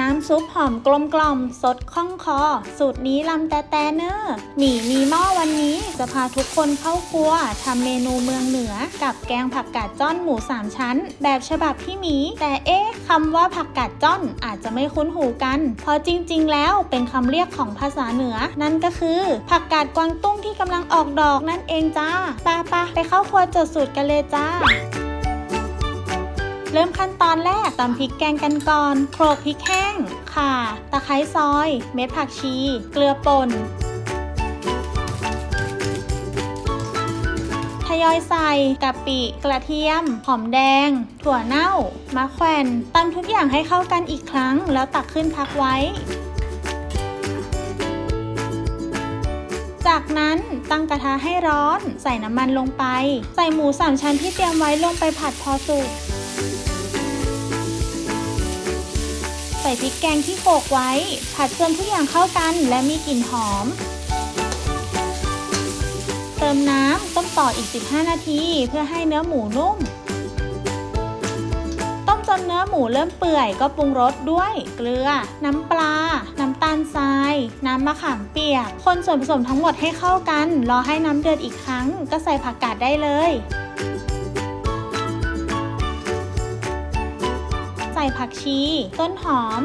น้ำซุปหอมกลมกล่อมสดคล่องคอ สูตรนี้ลำแต่แต่เนอร์หมี่มีหม้อวันนี้จะพาทุกคนเข้าครัวทำเมนูเมืองเหนือ กับแกงผักกาดจ้อนหมูสามชั้น แบบฉบับพี่หมี แต่เอ๊ะคำว่าผักกาดจ้อนอาจจะไม่คุ้นหูกัน เพราะจริง ๆ แล้วเป็นคำเรียกของภาษาเหนือ นั่นก็คือ ผักกาดกวางตุ้งที่กำลังออกดอกนั่นเองจ้าปาปะไปเข้าครัวจดสูตรกันเลยจ้า เริ่มขั้นตอนแรกตำพริกแกงกันก่อน โขลกพริกแห้ง ข่า ตะไคร้ซอย เม็ดผักชี เกลือป่น ทยอยใส่กะปิ กระเทียม หอมแดง ถั่วเน่า มะแขวนตำทุกอย่างให้เข้ากันอีกครั้ง แล้วตักขึ้นพักไว้ จากนั้นตั้งกระทะให้ร้อน ใส่น้ำมันลงไป ใส่หมูสามชั้นที่เตรียมไว้ลงไปผัดพอสุก ใส่พริกแกงที่โขลกไว้ ผัดจนทุกอย่างเข้ากันและมีกลิ่นหอม เติมน้ำต้มต่ออีก 15 นาทีเพื่อให้เนื้อหมูนุ่ม ต้มจนเนื้อหมูเริ่มเปื่อยก็ปรุงรสด้วย เกลือ น้ำปลา น้ำตาลทราย น้ำมะขามเปียก คนส่วนผสมทั้งหมดให้เข้ากัน รอให้น้ำเดือดอีกครั้ง ก็ใส่ผักกาดได้เลย ผักชี ต้นหอม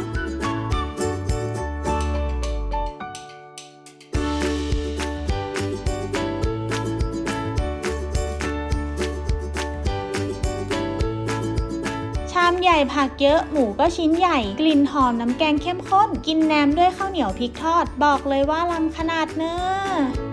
ชามใหญ่ผักเยอะหมูก็ชิ้นใหญ่ กลิ่นหอมน้ำแกงเข้มข้น กินแหนมด้วยข้าวเหนียวพริกทอด บอกเลยว่าลำขนาดเนอะ